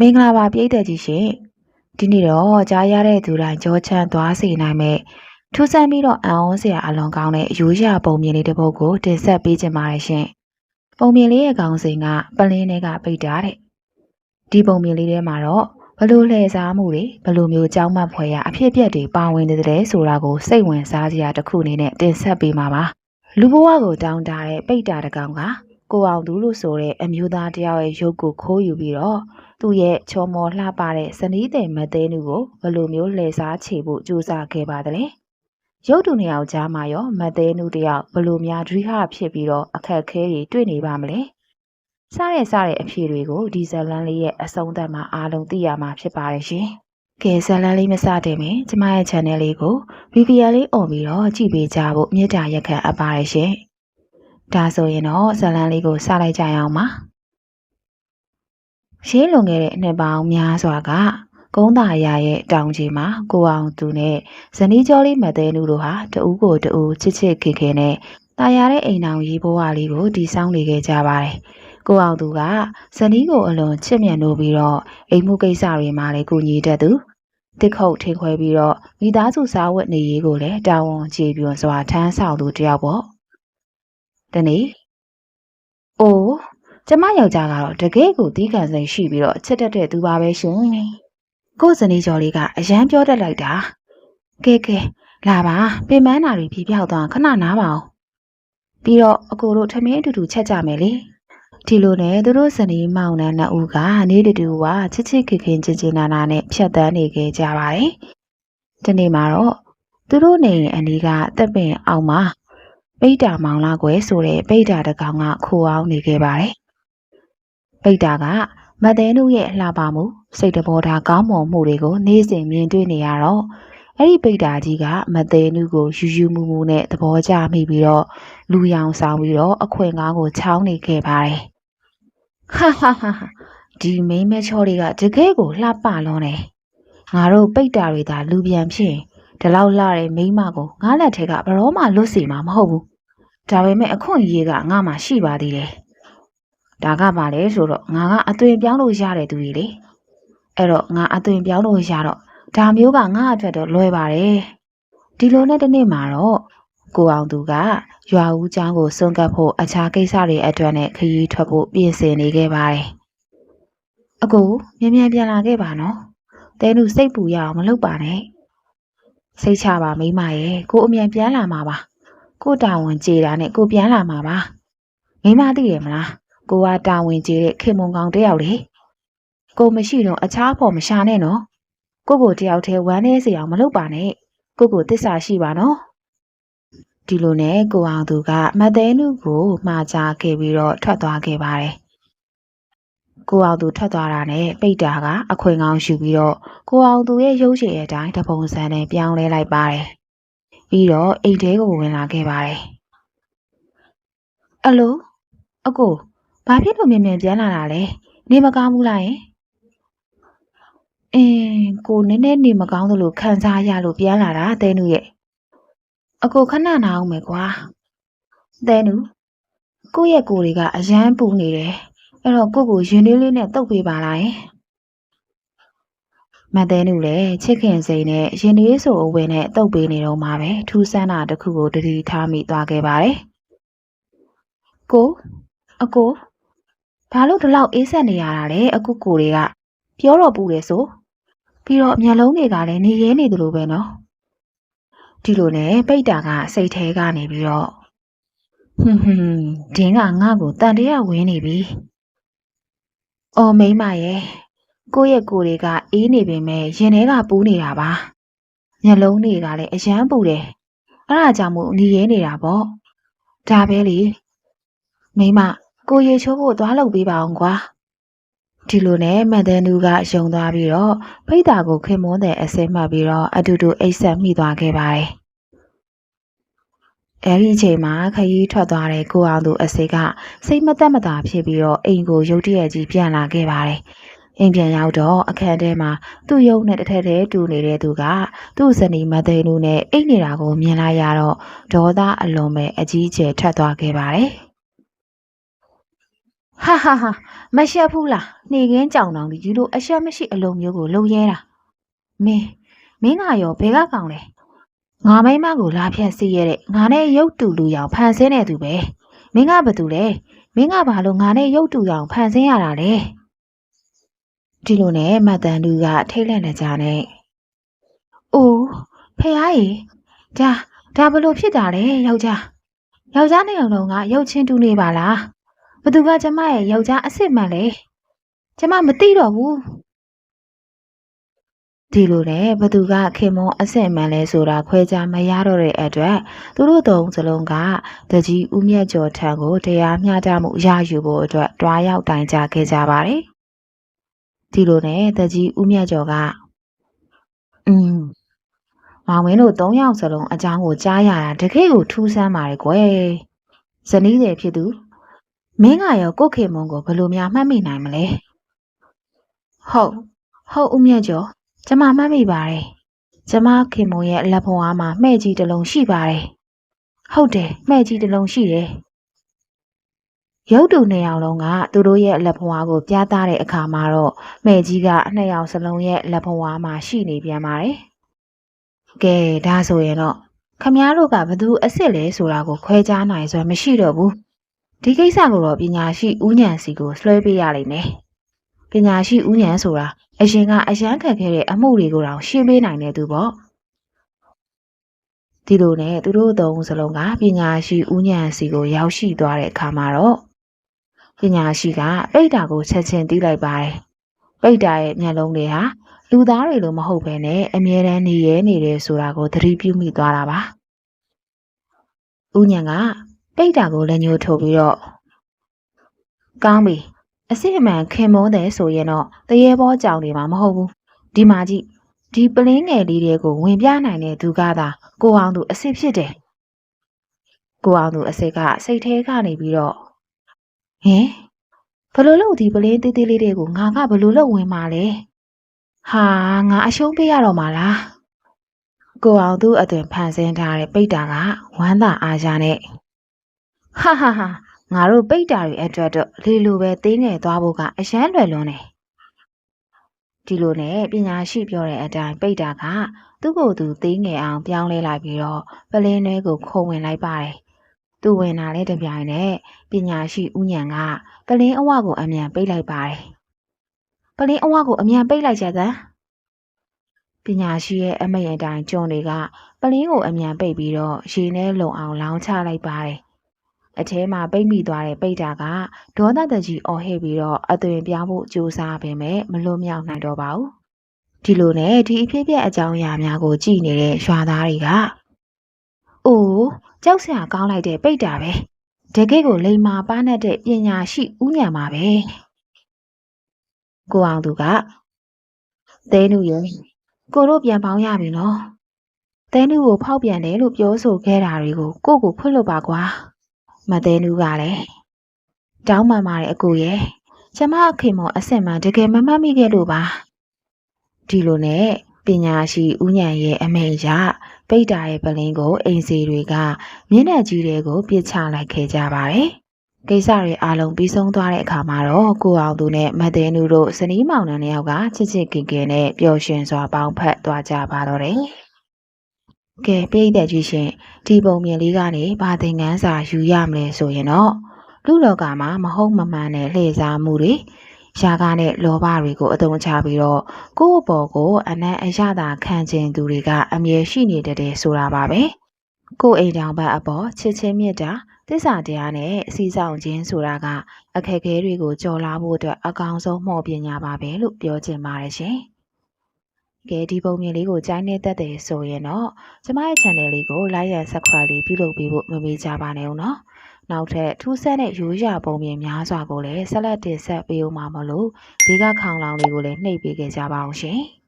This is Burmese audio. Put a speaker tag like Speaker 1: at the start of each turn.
Speaker 1: မင်္ဂလာပါပြည့်တဲ့ကြီးရှင်ဒီနေ့တော့ကြားရတဲ့သူတိုင်းကြောချမ်းသွားစေနိုင်မဲ့ထူးဆန်းပြီးတော့အံ့ဩစရာအလွန်ကောင်းတဲ့ရိုးရာပုံမြင်လေးတစ်ပုဒ်ကိုတင်ဆက်ပေးခြင်းပါတယ်ရှင်ပုံမြင်လေးရဲ့ခေါင်းစဉ်ကပလင်းတွေကပိတ်တာတဲ့ဒီပုံမြင်လေးထဲမှာတော့ဘလို့လှည့်စားမှုတွေဘလို့မျိုးကြောင်းမှတ်ဖွယ်ရအဖြစ်အပျက်တွေပါဝင်နေတယ်ဆိုတာကိုစိတ်ဝင်စားစရာတစ်ခုအနေနဲ့တင်ဆက်ပေးမှာပါလူဘဝကိုတောင်းတတဲ့ပိတ်တာတကောင်က ကိုအောင်သူလို့ဆိုတဲ့အမျိုးသားတယောက်ရဲ့ရုပ်ကိုခိုးယူပြီးတော့သူ့ရဲ့ချောမော်လှပတဲ့ဇနီးတဲ့မသေးနုကိုဘယ်လိုမျိုးလှည့်စားချေဖို့ကြိုးစားခဲ့ပါသလဲရုပ်တုနှစ်ယောက်ကြားမှာရောမသေးနုတယောက်ဘယ်လိုများဒွိဟဖြစ်ပြီးတော့အခက်အခဲတွေတွေ့နေပါမလဲစားရစားတဲ့အဖြေတွေကိုဒီဇလန်လေးရဲ့အဆုံးသတ်မှာအားလုံးသိရမှာဖြစ်ပါတယ်ရှင်ကဲဇလန်လေးမစတဲ့မင်းကျမရဲ့ channel လေးကို VPN လေးអော်ပြီးတော့ကြည့်ပေးကြဖို့မြတ်တာရက်ခံအပ်ပါတယ်ရှင် ဒါဆိုရင်တော့ဇလန်လေးကိုစလိုက်ကြရအောင်ပါရှင်းလွန်ခဲ့တဲ့နှစ်ပေါင်းများစွာကကုန်းသာရရဲ့တောင်ကြီးမှာကိုအောင်သူနဲ့ဇနီးကျော်လေးမသေးနုတို့ဟာတဦးကိုတဦးချစ်ချစ်ခင်ခင်နဲ့တာယာတဲ့အိမ်အောင်ရေးဘဝလေးကိုတည်ဆောက်နေခဲ့ကြပါတယ်။ကိုအောင်သူကဇနီးကိုအလွန်ချစ်မြတ်လို့ပြီးတော့အိမ်မှုကိစ္စတွေမှာလည်းကိုညီတတ်သူတစ်ခုတ်ထင်ခွဲပြီးတော့မိသားစုစားဝတ်နေရေးကိုလည်းတာဝန်ကျေပြွန်စွာထမ်းဆောင်သူတယောက်ပေါ့။ တနေ့အိုးကျမယောက်ျားကတော့တကယ်ကိုတီးခံစိတ်ရှိပြီးတော့ချစ်တတ်တဲ့သူပါပဲရှင်။ကို့ဇနီးကျော်လေးကအရန်ပြောတတ်လိုက်တာ။ကဲကဲလာပါပင်မနာတွေဖြေပြောက်သွားခဏနားပါအောင်။ပြီးတော့အကိုတို့ထမင်းအတူတူချက်ကြမယ်လေ။ဒီလိုနဲ့သူတို့ဇနီးမောင်နှံနှစ်ဦးကနေတူတူကချစ်ချစ်ခင်ခင်ချင်းချင်းနာနာနဲ့ဖြတ်တန်းနေခဲ့ကြပါတယ်။ဒီနေ့မှာတော့သူတို့နေအိမ်အနီးကတပ်ပင်အောင်မှာ ပိတ်တာမောင်လာကွယ်ဆိုတဲ့ပိတ်တာတစ်ကောင်ကခိုးအောင်နေခဲ့ပါတယ်။ပိတ်တာကမတ်သဲနုရဲ့လှပမှုစိတ်တဘောထားကောင်းမွန်မှုတွေကိုနေ့စဉ်မြင်တွေ့နေရတော့အဲ့ဒီပိတ်တာကြီးကမတ်သဲနုကိုယူယူမှုမှုနဲ့သဘောကျမိပြီးတော့လူရောင်ဆောင်ပြီးတော့အခွင့်ကားကိုချောင်းနေခဲ့ပါတယ်။ဟာဟာဟာဟာဒီမိန်းမချောလေးကတကယ်ကိုလှပလွန်းတယ်။ငါတို့ပိတ်တာတွေသာလူပြန်ဖြစ်ရင်ဒီလောက်လှတဲ့မိန်းမကိုငါလက်ထက်ကဘယ်တော့မှလွတ်စီမှာမဟုတ်ဘူး။ ဒါပေမဲ့အခွင့်အရေးကငါမှရှိပါသေးတယ်။ဒါကပါလေဆိုတော့ငါကအသွင်ပြောင်းလို့ရတဲ့သူကြီးလေအဲ့တော့ငါအသွင်ပြောင်းလို့ရတော့ဒါမျိုးကငါအတွက်တော့လွယ်ပါတယ်ဒီလိုနဲ့တစ်နေ့မှာတော့ကိုအောင်သူကရွာဦးချောင်းကိုစွန့်ကပ်ဖို့အခြားကိစ္စတွေအတွက်နဲ့ခရီးထွက်ဖို့ပြင်ဆင်နေခဲ့ပါတယ်အကူမြင်မြန်ပြန်လာခဲ့ပါနော်တဲနုစိတ်ပူရအောင်မလုပ်ပါနဲ့စိတ်ချပါမိမရဲ့ကိုအမြန်ပြန်လာမှာပါ ကိုတာဝန်ကြေတာနဲ့ကိုပြန်လာမှာပါမိမသိတယ်မလားကိုကတာဝန်ကျေတဲ့ခင်မုံကောင်တယောက်လေကိုမရှိတော့အခြားဖို့မရှာနဲ့နော်ကိုကိုတယောက်တည်းဝမ်းနေစေအောင်မလုပ်ပါနဲ့ကိုကိုတစ္ဆာရှိပါနော်ဒီလိုနဲ့ကိုအောင်သူကမတ်သေးနုကိုမှားချခဲ့ပြီးတော့ထွက်သွားခဲ့ပါတယ်ကိုအောင်သူထွက်သွားတာနဲ့ပိတ်တာကအခွင့်ကောင်းယူပြီးတော့ကိုအောင်သူရဲ့ရုပ်ရည်အတိုင်းတပုံစံနဲ့ပြောင်းလဲလိုက်ပါတယ် ပြီးတော့အိတ်ထဲကိုဝင်လာခဲ့ပါတယ်အလိုအကိုဘာဖြစ်လို့မြင်မြင်ပြန်လာတာလဲနေမကောင်းဘူးလားယင်အင်းကိုနည်းနည်းနေမကောင်းသလိုခံစားရလို့ပြန်လာတာတဲနုရဲ့အကိုခဏနာအောင်မယ်ကွာတဲနုကိုယ့်ရဲ့ကိုယ်တွေကအရန်ပူနေတယ်အဲ့တော့ကိုယ့်ကိုရင်လေးလေးနဲ့တုပ်ပေးပါလားယင် မတဲနုလည်းချစ်ခင်စိန်နဲ့ရင်လေးဆိုအဝယ်နဲ့တုပ်ပေးနေတော့မှပဲထူးဆန်းတာတစ်ခုကိုတတိထားမိသွားခဲ့ပါတယ်ကိုအကိုဘာလို့ဒီလောက်အေးဆက်နေရတာလဲအခုကိုတွေကပြောတော့ပူတယ်ဆိုပြီးတော့မျက်လုံးတွေကလည်းနေရဲနေသလိုပဲနော်ဒီလိုနဲ့ပိတ်တာကစိတ်ထဲကနေပြီးတော့ဟွန်းဟွန်းဒင်းကငါ့ကိုတန်တရားဝင်နေပြီအော်မိန်းမရဲ့ ကိုယ့်ရဲ့ကိုယ်တွေကအေးနေပေမဲ့ရင်ထဲကပူးနေတာပါမျက်လုံးတွေကလည်းအယမ်းပူတယ်အဲ့ဒါကြောင့်မို့နေရဲနေတာပေါ့ဒါပဲလေမိန်းမကိုရေချိုးဖို့သွားလုပ်ပေးပါအောင်ကွာဒီလိုနဲ့မန်ဒန်နူကယုံသွားပြီးတော့ဖိတ်တာကိုခင်မွန်းတဲ့အစင်မှတ်ပြီးတော့အတူတူအိတ်ဆက်မိသွားခဲ့ပါတယ်အဲဒီအချိန်မှာခရီးထွက်သွားတဲ့ကိုအောင်သူအစိကစိတ်မသက်မသာဖြစ်ပြီးတော့အိမ်ကိုရုတ်တရက်ကြီးပြန်လာခဲ့ပါတယ် အိမ်ပြန်ရောက်တော့အခန်းထဲမှာသူ့ရုပ်နဲ့တစ်ထက်တည်းတူနေတဲ့သူကသူ့ဇနီးမသိန်းနူနဲ့အိတ်နေတာကိုမြင်လိုက်ရတော့ဒေါသအလွန်ပဲအကြီးအကျယ်ထွက်သွားခဲ့ပါတယ်ဟာဟာဟာမရှက်ဘူးလားနေခင်းကြောင်တောင်ဒီလိုအရှက်မရှိအလုံးမျိုးကိုလုံရဲတာမင်းမင်းကရောဘဲကကောင်လဲငါမိမကိုလာဖြတ်စီရတဲ့ငါနဲ့ရုပ်တူလူရောင်ဖန်ဆင်းနေသူပဲမင်းကဘာတူလဲမင်းကဘာလို့ငါနဲ့ရုပ်တူရောင်ဖန်ဆင်းရတာလဲ ဒီလိုနဲ့မတ်တန်လူကထိတ်လန့်နေကြနဲ့အိုးဖေဟာကြီးဒါဒါဘလို့ဖြစ်တာလဲယောက်ျားယောက်ျားနဲ့လုံးကရုပ်ချင်းတူနေပါလားဘသူကကျမရဲ့ယောက်ျားအစ်စ်မှန်လဲကျမမသိတော့ဘူးဒီလိုလေဘသူကခင်မွန်အစ်စ်မှန်လဲဆိုတာခွဲခြားမရတော့တဲ့အတွက်သူတို့သုံးစလုံးကတကြီးဦးမြတ်ကျော်ထံကိုတရားမျှတမှုရယူဖို့အတွက်တွားရောက်တိုင်ကြခဲ့ကြပါတယ် ဒီလိုနဲ့တကြီးဦးမြတ်ကျော်ကอืมမောင်ဝင်းတို့၃ယောက်စလုံးအကြောင်းကိုကြားရတာတကယ်ကိုထူးဆန်းပါတယ်ကွယ်ဇနီးတယ်ဖြစ်သူမင်းကရောကိုယ့်ခင်မွန်ကိုဘယ်လိုများမှတ်မိနိုင်မလဲဟုတ်ဟုတ်ဦးမြတ်ကျော်ကျမမှတ်မိပါတယ်ကျမခင်မွန်ရဲ့လက်ဖွားမှာမှဲ့ကြီးတစ်လုံးရှိပါတယ်ဟုတ်တယ်မှဲ့ကြီးတစ်လုံးရှိတယ် ရုပ်တူနှစ်ယောက်လုံးကသူတို့ရဲ့လက်ဖွားကိုပြသတဲ့အခါမှာတော့မှဲ့ကြီးကနှစ်ယောက်စလုံးရဲ့လက်ဖွားမှာရှိနေပြန်ပါတယ်ကဲဒါဆိုရင်တော့ခမားတို့ကဘသူအစ်စ်လဲဆိုတာကိုခွဲခြားနိုင်စွမ်းမရှိတော့ဘူးဒီကိစ္စကိုတော့ပညာရှိဦးညံစီကိုလွှဲပေးရလိမ့်မယ်။ပညာရှိဦးညံဆိုတာအရင်ကအရန်ခက်ခဲ့တဲ့အမှုတွေကိုတောင်ရှင်းပေးနိုင်တဲ့သူပေါ့။ဒီလိုနဲ့သူတို့သုံးစလုံးကပညာရှိဦးညံစီကိုရောက်ရှိသွားတဲ့အခါမှာတော့ ပညာရှိကပိတ်တာကိုချက်ချင်းတီးလိုက်ပါတယ်။ပိတ်တာရဲ့မျက်လုံးတွေဟာလူသားတွေလိုမဟုတ်ဘဲနဲ့အမြဲတမ်းနေရဲနေတယ်ဆိုတာကိုသတိပြုမိသွားတာပါ။ဦးညံကပိတ်တာကိုလည်းညှိုးထုတ်ပြီးတော့ကောင်းပြီအစစ်အမှန်ခင်မိုးတယ်ဆိုရင်တော့တရေဘောကြောင်နေမှာမဟုတ်ဘူးဒီမှာကြည့်ဒီပလင်းငယ်လေးတွေကိုဝင်ပြနိုင်တဲ့သူကသာကိုအောင်သူအစစ်ဖြစ်တယ်ကိုအောင်သူအစစ်ကစိတ်ထဲကနေပြီးတော့ ဟင်ဘလို့လို့ဒီပလင်းသေးသေးလေးတွေကိုငါကဘလို့လို့ဝင်มาလဲဟာငါအရှုံးပေးရတော့မှာလားကိုအောင်သူအသွင်ဖန်ဆင်းထားတဲ့ပိတ်တာကဝမ်းသာအားရနဲ့ဟာဟာဟာငါတို့ပိတ်တာတွေအတွက်တော့လေလိုပဲသေးငယ်သွားဖို့ကအရန်လွယ်လွန်းတယ်ဒီလိုနဲ့ပညာရှိပြောတဲ့အတိုင်းပိတ်တာကသူ့ကိုယ်သူသေးငယ်အောင်ပြောင်းလဲလိုက်ပြီးတော့ပလင်းထဲကိုခုံဝင်လိုက်ပါတယ် သူဝင်လာတဲ့တပြိုင်နဲ့ပညာရှိဥညံကပလင်းအဝကိုအမြန်ပိတ်လိုက်ပါတယ်ပလင်းအဝကိုအမြန်ပိတ်လိုက်ကြသမ်းပညာရှိရဲ့အမိန့်အတိုင်းကျွန်းတွေကပလင်းကိုအမြန်ပိတ်ပြီးတော့ရေနဲ့လုံအောင်လောင်းချလိုက်ပါတယ်အထဲမှာပိတ်မိသွားတဲ့ပိတ်တာကဒေါသတကြီးအော်ဟစ်ပြီးတော့အသွင်ပြောင်းဖို့ကြိုးစားပေမဲ့မလွတ်မြောက်နိုင်တော့ပါဘူးဒီလိုနဲ့ဒီအဖြစ်အပျက်အကြောင်းအရာများကိုကြည့်နေတဲ့ရွာသားတွေကအိုး ကြောက်စရာကောင်းလိုက်တဲ့ပိတ်တာပဲတကယ့်ကိုလိမ္မာပါနဲ့တဲ့ပညာရှိဥညာမှာပဲကိုအောင်သူကသဲနုရဲ့ကိုတို့ပြန်ပေါင်းရပြီနော်သဲနုကိုဖောက်ပြန်တယ်လို့ပြောဆိုခဲ့တာတွေကိုကိုကိုခွတ်လို့ပါကွာမသေးနူးကလည်းတောင်းပန်ပါတယ်အကိုရဲ့ကျမအခင်မောအစ်စ်မှန်တကယ်မမှတ်မိခဲ့လို့ပါဒီလိုနဲ့ပညာရှိဦးညံရဲ့အမိန့်အရ ပိတ်တာရဲ့ပလင်းကိုအိမ်စီတွေကမျက်နှာကြီးတွေကိုပြစ်ချလိုက်ခဲ့ကြပါတယ်ကိစ္စတွေအားလုံးပြီးဆုံးသွားတဲ့အခါမှာတော့ကိုအောင်သူနဲ့မသေးနူတို့ဇနီးမောင်နှံနှစ်ယောက်ကချစ်ချစ်ခင်ခင်နဲ့ပျော်ရွှင်စွာပေါင်းဖက်သွားကြပါတော့တယ်ကဲပြိတဲ့ကြီးရှင်ဒီပုံမြင်လေးကနေဘာသင်ခန်းစာယူရမလဲဆိုရင်တော့လူလောကမှာမဟုတ်မမှန်တဲ့လှည့်စားမှုတွေ ရှားကားနဲ့လောဘတွေကိုအသုံးချပြီးတော့ကိုယ့်အပေါ်ကိုအနံ့အရသာခံခြင်းသူတွေကအမြဲရှိနေတတ်ဆိုတာပါပဲကိုယ့်အိမ်တောင်ဘက်အပေါ်ချစ်ချင်းမြတ်တာသစ္စာတရားနဲ့စီဆောင်ခြင်းဆိုတာကအခက်အခဲတွေကိုကြော်လာဖို့အတွက်အကောင်းဆုံးမှော်ပညာပါပဲလို့ပြောချင်ပါတယ်ရှင်။ကဲဒီပုံမြင်လေးကိုကြိုင်းနေတတ်တယ်ဆိုရင်တော့ကျမရဲ့ channel လေးကို like and subscribe လေးပြုလုပ်ပေးဖို့မမေ့ကြပါနဲ့ဦးနော် နောက်ထပ်ထူးဆန်းတဲ့ရိုးရာပုံမြင်များစွာကိုလည်းဆက်လက်တင်ဆက်ပေးဦးမှာမလို့ဘေးကခေါင်လောင်လေးကိုလည်းနှိပ်ပေးခဲ့ကြပါအောင်ရှင်။